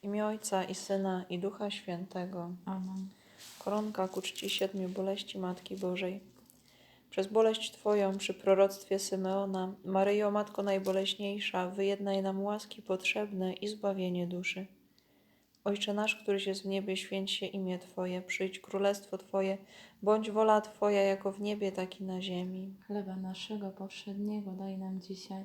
W imię Ojca i Syna i Ducha Świętego. Amen. Koronka ku czci siedmiu boleści Matki Bożej. Przez boleść Twoją przy proroctwie Symeona, Maryjo Matko najboleśniejsza, wyjednaj nam łaski potrzebne i zbawienie duszy. Ojcze nasz, któryś jest w niebie, święć się imię Twoje, przyjdź królestwo Twoje, bądź wola Twoja jako w niebie, tak i na ziemi. Chleba naszego powszedniego daj nam dzisiaj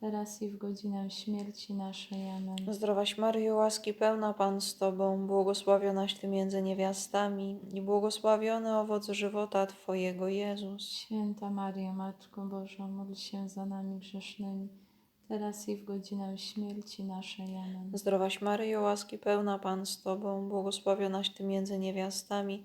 teraz i w godzinę śmierci naszej. Amen. Zdrowaś Maryjo, łaski pełna Pan z Tobą, błogosławionaś Ty między niewiastami i błogosławiony owoc żywota Twojego, Jezus. Święta Maryjo, Matko Boża, módl się za nami grzesznymi, teraz i w godzinę śmierci naszej. Amen. Zdrowaś Maryjo, łaski pełna Pan z Tobą, błogosławionaś Ty między niewiastami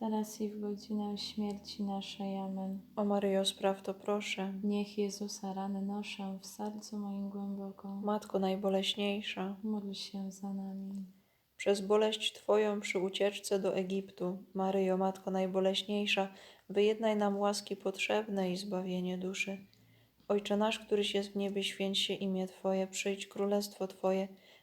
teraz i w godzinę śmierci naszej. Amen. O Maryjo, spraw to proszę. Niech Jezusa rany noszę w sercu moim głęboko. Matko najboleśniejsza, Módl się za nami. przez boleść Twoją przy ucieczce do Egiptu, Maryjo, Matko najboleśniejsza, wyjednaj nam łaski potrzebne i zbawienie duszy. Ojcze nasz, któryś jest w niebie, święć się imię Twoje, przyjdź królestwo Twoje,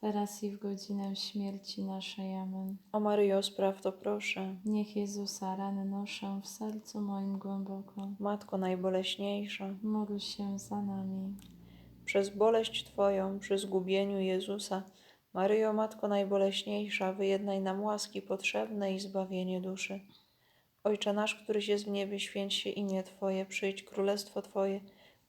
teraz i w godzinę śmierci naszej. Amen. O Maryjo, spraw to proszę. Niech Jezusa rany noszę w sercu moim głęboko. Matko najboleśniejsza, Módl się za nami. przez boleść Twoją przy zgubieniu Jezusa, Maryjo, Matko Najboleśniejsza, wyjednaj nam łaski potrzebne i zbawienie duszy. Ojcze nasz, któryś jest w niebie, święć się imię Twoje, przyjdź królestwo Twoje,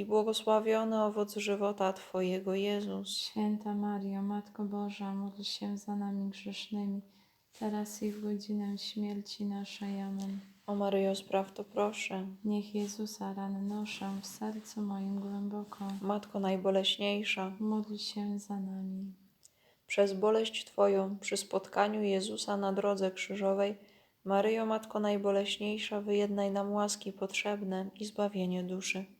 i błogosławiony owoc żywota Twojego, Jezus. Święta Mario, Matko Boża, módl się za nami grzesznymi, teraz i w godzinę śmierci naszej. Amen. O Maryjo, spraw to proszę. Niech Jezusa rany noszę w sercu moim głęboko. Matko Najboleśniejsza, Módl się za nami. przez boleść Twoją przy spotkaniu Jezusa na drodze krzyżowej, Maryjo, Matko Najboleśniejsza, wyjednaj nam łaski potrzebne i zbawienie duszy.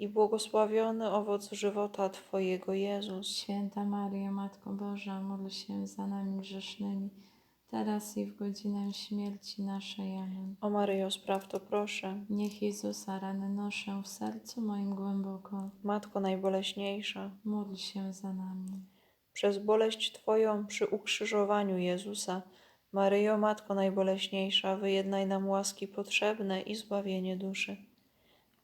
błogosławiony owoc żywota Twojego, Jezus. Święta Mario, Matko Boża, módl się za nami grzesznymi, teraz i w godzinę śmierci naszej. Amen. O Maryjo, spraw to proszę. Niech Jezusa rany noszę w sercu moim głęboko, Matko Najboleśniejsza, módl się za nami. przez boleść Twoją przy ukrzyżowaniu Jezusa, Maryjo, Matko Najboleśniejsza, wyjednaj nam łaski potrzebne i zbawienie duszy.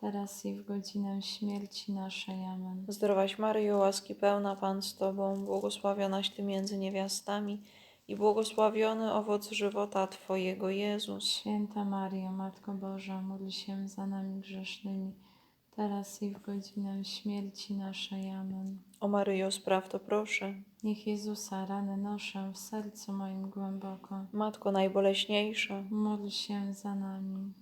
teraz i w godzinę śmierci naszej. Amen. Zdrowaś Maryjo, łaski pełna Pan z Tobą, błogosławionaś Ty między niewiastami i błogosławiony owoc żywota Twojego, Jezus. Święta Maryjo, Matko Boża, módl się za nami grzesznymi, teraz i w godzinę śmierci naszej. Amen. O Maryjo, spraw to proszę. Niech Jezusa rany noszę w sercu moim głęboko. Matko najboleśniejsza, Módl się za nami.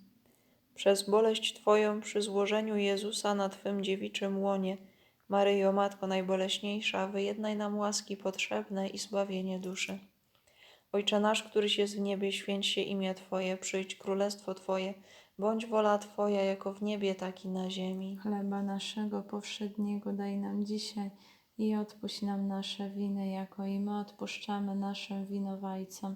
Przez boleść Twoją przy złożeniu Jezusa na Twym dziewiczym łonie, Maryjo, Matko najboleśniejsza, wyjednaj nam łaski potrzebne i zbawienie duszy. Ojcze nasz, któryś jest w niebie, święć się imię Twoje, przyjdź królestwo Twoje, bądź wola Twoja jako w niebie, tak i na ziemi. Chleba naszego powszedniego daj nam dzisiaj i odpuść nam nasze winy, jako i my odpuszczamy naszym winowajcom.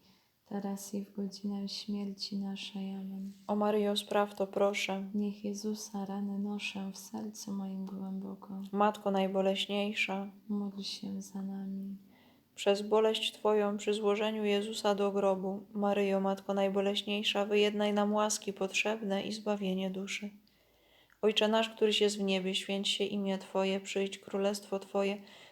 teraz i w godzinę śmierci naszej. Amen. O Maryjo, spraw to proszę. Niech Jezusa rany noszę w sercu moim głęboko. Matko najboleśniejsza, Módl się za nami. przez boleść Twoją przy złożeniu Jezusa do grobu, Maryjo, Matko najboleśniejsza, wyjednaj nam łaski potrzebne i zbawienie duszy. Ojcze nasz, któryś jest w niebie, święć się imię Twoje, przyjdź królestwo Twoje,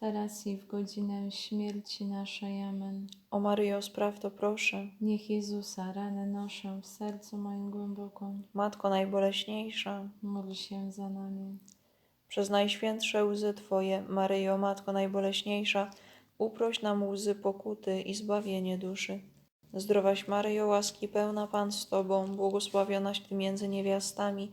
teraz i w godzinę śmierci naszej. Amen. O Maryjo, spraw to proszę. Niech Jezusa ranę noszę w sercu moim głęboką, Matko najboleśniejsza, módl się za nami. przez najświętsze łzy Twoje, Maryjo, Matko najboleśniejsza, uproś nam łzy pokuty i zbawienie duszy. Zdrowaś Maryjo, łaski pełna Pan z Tobą, błogosławionaś Ty między niewiastami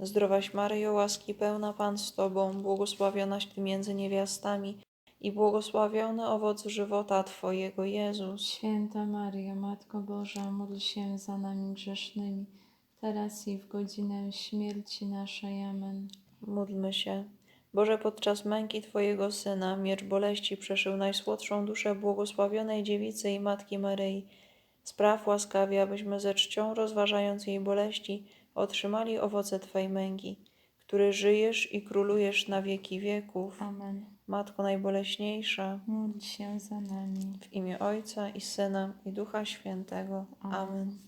Zdrowaś Maryjo, łaski pełna Pan z Tobą, błogosławionaś Ty między niewiastami i błogosławiony owoc żywota Twojego Jezus. Święta Maryjo, Matko Boża, módl się za nami grzesznymi, teraz i w godzinę śmierci naszej. Amen. Módlmy się. Boże, podczas męki Twojego Syna miecz boleści przeszył najsłodszą duszę błogosławionej dziewicy i Matki Maryi. Spraw łaskawie, abyśmy ze czcią rozważając jej boleści otrzymali owoce Twej męki, który żyjesz i królujesz na wieki wieków. Amen. Matko najboleśniejsza, Módl się za nami. w imię Ojca i Syna i Ducha Świętego. Amen. Amen.